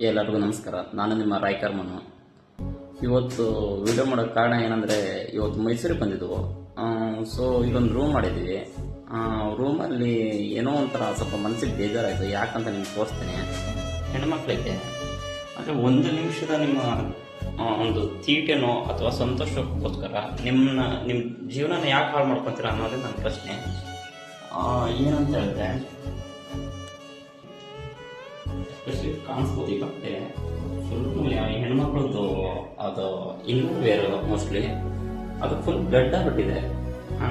ಎಲ್ಲರಿಗೂ ನಮಸ್ಕಾರ. ನಾನು ನಿಮ್ಮ ರಾಯ್ಕರ್ ಮನು. ಇವತ್ತು ವಿಡಿಯೋ ಮಾಡೋ ಕಾರಣ ಏನಂದರೆ, ಇವತ್ತು ಮೈಸೂರಿಗೆ ಬಂದಿದ್ವು. ಸೊ ಇದೊಂದು ರೂಮ್ ಮಾಡಿದ್ವಿ. ರೂಮಲ್ಲಿ ಏನೋ ಒಂಥರ ಸ್ವಲ್ಪ ಮನಸ್ಸಿಗೆ ಬೇಜಾರಾಯಿತು. ಯಾಕಂತ ನಿಮ್ಗೆ ತೋರಿಸ್ತೇನೆ. ಹೆಣ್ಮಕ್ಳಿಗೆ ಅಂದರೆ ಒಂದು ನಿಮಿಷದ ನಿಮ್ಮ ಒಂದು ತೀಟೆನೋ ಅಥವಾ ಸಂತೋಷಕ್ಕೋಸ್ಕರ ನಿಮ್ಮನ್ನ ನಿಮ್ಮ ಜೀವನನ ಯಾಕೆ ಹಾಳು ಮಾಡ್ಕೊತೀರ ಅನ್ನೋದೇ ನನ್ನ ಪ್ರಶ್ನೆ. ಏನಂತ ಹೇಳಿದ್ರೆ ಕಾಣಿಸ್ಬೋದು ಈ ಬಟ್ಟೆ ಫುಲ್ ಹೆಣ್ಮಕ್ಳದ್ದು, ಅದು ಇನ್ನೂ ವೇರ್ ಮೋಸ್ಟ್ಲಿ ಅದು ಫುಲ್ ಬ್ಲಡ್ ಆಗ್ಬಿಟ್ಟಿದೆ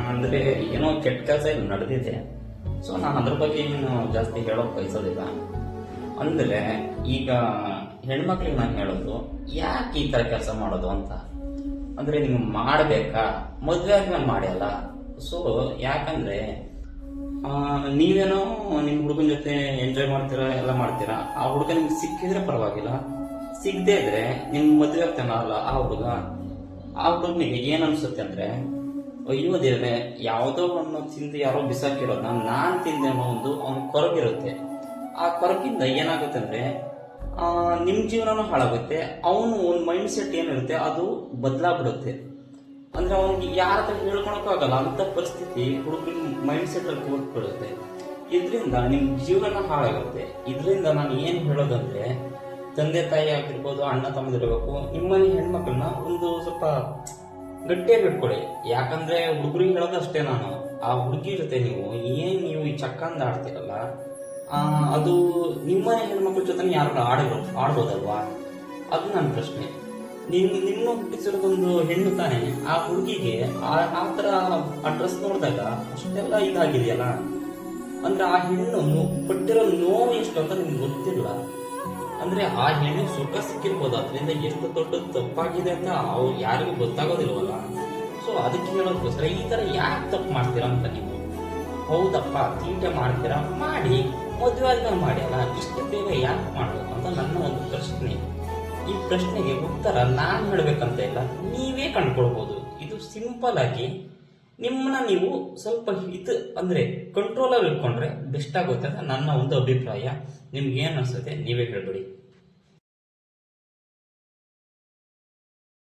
ಅಂದ್ರೆ ಏನೋ ಕೆಟ್ಟ ಕೆಲಸ ಇಲ್ಲಿ ನಡೆದಿದೆ. ಸೊ ನಾನು ಅದ್ರ ಬಗ್ಗೆ ಏನು ಜಾಸ್ತಿ ಹೇಳೋಕೆ ಬಯಸೋದಿಲ್ಲ. ಅಂದ್ರೆ, ಈಗ ಹೆಣ್ಮಕ್ಳಿಗೆ ನಾನು ಹೇಳೋದು, ಯಾಕೆ ಈ ತರ ಕೆಲಸ ಮಾಡೋದು ಅಂತ? ಅಂದ್ರೆ ನೀವು ಮಾಡಬೇಕಾ? ಮದುವೆ ಆದ್ಮೇಲೆ ಮಾಡಿಯಲ್ಲ ಸೊ ಯಾಕಂದ್ರೆ ನೀವೇನೋ ನಿಮ್ಮ ಹುಡುಗನ ಜೊತೆ ಎಂಜಾಯ್ ಮಾಡ್ತೀರಾ, ಎಲ್ಲ ಮಾಡ್ತೀರಾ, ಆ ಹುಡುಗ ನಿಮ್ಗೆ ಸಿಕ್ಕಿದ್ರೆ ಪರವಾಗಿಲ್ಲ. ಸಿಗದೆ ಇದ್ರೆ ನಿಮ್ ಮದುವೆ ಆಗ್ತಾನಲ್ಲ ಆ ಹುಡುಗ, ಆ ಹುಡುಗನಿಗೆ ಏನ್ ಅನ್ಸುತ್ತೆ ಅಂದ್ರೆ, ಅಯ್ಯೋ ದೇವ್ರೆ, ಯಾವುದೋ ಹಣ್ಣು ತಿಂದು ಯಾರೋ ಬಿಸಾಕಿರೋದನ್ನ ನಾನ್ ತಿಂದೆ ಅನ್ನೋ ಒಂದು ಅವ್ನ ಕೊರಗಿರುತ್ತೆ. ಆ ಕೊರಗಿಂದ ಏನಾಗುತ್ತೆ ಅಂದ್ರೆ ನಿಮ್ಮ ನಿಮ್ ಜೀವನನೂ ಹಾಳಾಗುತ್ತೆ, ಅವನು ಒಂದ್ ಮೈಂಡ್ ಸೆಟ್ ಏನಿರುತ್ತೆ, ಅದು ಬದಲಾಗ್ಬಿಡುತ್ತೆ. ಅಂದ್ರೆ ಅವ್ನಿಗೆ ಯಾರ ಹತ್ರ ಹೇಳ್ಕೊಳಕ್ಕೂ ಆಗಲ್ಲ, ಅಂತ ಪರಿಸ್ಥಿತಿ ಹುಡುಗನ ಮೈಂಡ್ ಸೆಟ್ ಅಲ್ಲಿ ಕೂತ್ಬಿಡುತ್ತೆ. ಇದರಿಂದ ನಿಮ್ ಜೀವನ ಹಾಳಾಗುತ್ತೆ. ಇದರಿಂದ ನಾನು ಏನ್ ಹೇಳೋದಂದ್ರೆ, ತಂದೆ ತಾಯಿ ಆಗಿರ್ಬೋದು, ಅಣ್ಣ ತಮ್ಮದಿರ್ಬೇಕು, ನಿಮ್ಮನೆ ಹೆಣ್ಮಕ್ಳನ್ನ ಒಂದು ಸ್ವಲ್ಪ ಗಟ್ಟಿಯಾಗಿ ಇಟ್ಕೊಳ್ಳಿ. ಯಾಕಂದ್ರೆ ಹುಡುಗರಿಗೆ ಹೇಳೋದಷ್ಟೇ ನಾನು. ಆ ಹುಡುಗಿ ಜೊತೆ ನೀವು ಏನ್ ನೀವು ಈ ಚಕ್ಕಂದ ಆಡ್ತೀರಲ್ಲ ಅದು ನಿಮ್ಮನೆ ಹೆಣ್ಮಕ್ಳ ಜೊತೆ ಯಾರು ಆಡಿರೋ ಆಡ್ಬೋದಲ್ವಾ? ಅದು ನನ್ನ ಪ್ರಶ್ನೆ. ನೀನು ನಿಮ್ಮ ಹುಟ್ಟಿಸಿರೋದೊಂದು ಹೆಣ್ಣು ತಾನೆ ಆ ಹುಡುಗಿಗೆ ಆ ಥರ ಆ ಡ್ರೆಸ್ ನೋಡಿದಾಗ ಅಷ್ಟೆಲ್ಲ ಇದಾಗಿದೆಯಲ್ಲ? ಅಂದ್ರೆ ಆ ಹೆಣ್ಣು ಪಟ್ಟಿರೋ ನೋವು ಎಷ್ಟು ಅಂತ ನಿಮ್ಗೆ ಗೊತ್ತಿಲ್ಲ. ಅಂದ್ರೆ ಆ ಹೆಣ್ಣು ಸುಖ ಸಿಕ್ಕಿರ್ಬೋದು, ಅದರಿಂದ ಎಷ್ಟು ದೊಡ್ಡ ತಪ್ಪಾಗಿದೆ ಅಂತ ಅವ್ರು ಯಾರಿಗೂ ಗೊತ್ತಾಗೋದಿಲ್ವಲ್ಲ? ಸೊ ಅದಕ್ಕೆ ಹೇಳೋದಕ್ಕೋಸ್ಕರ ಈ ತರ ಯಾಕೆ ತಪ್ಪು ಮಾಡ್ತೀರಾ ಅಂತ ನೀವು? ಹೌದಪ್ಪ, ತೀಟೆ ಮಾಡ್ತೀರಾ? ಮಾಡಿ, ಮದುವೆ ಆದ್ಮೇಲೆ ಮಾಡಿ ಅಲ್ಲ? ಇಷ್ಟು ಬೇಗ ಯಾಕೆ ಮಾಡಬೇಕು ಅಂತ ನನ್ನ ಒಂದು ಪ್ರಶ್ನೆ. ಈ ಪ್ರಶ್ನೆಗೆ ಉತ್ತರ ನಾನು ಹೇಳಬೇಕಂತ ಇಲ್ಲ, ನೀವೇ ಕಂಡುಕೊಳ್ಬಹುದು ಇದು ಸಿಂಪಲ್ ಆಗಿ ನಿಮ್ಮನ್ನ ನೀವು ಸ್ವಲ್ಪ ಇದು ಅಂದ್ರೆ ಕಂಟ್ರೋಲ್ ಅಲ್ಲಿ ಇಟ್ಕೊಂಡ್ರೆ ಬೆಸ್ಟ್ ಆಗುತ್ತೆ ಅಂತ ನನ್ನ ಒಂದು ಅಭಿಪ್ರಾಯ. ನಿಮ್ಗೆ ಏನು ಅನ್ಸುತ್ತೆ, ನೀವೇ ಹೇಳ್ಬಿಡಿ.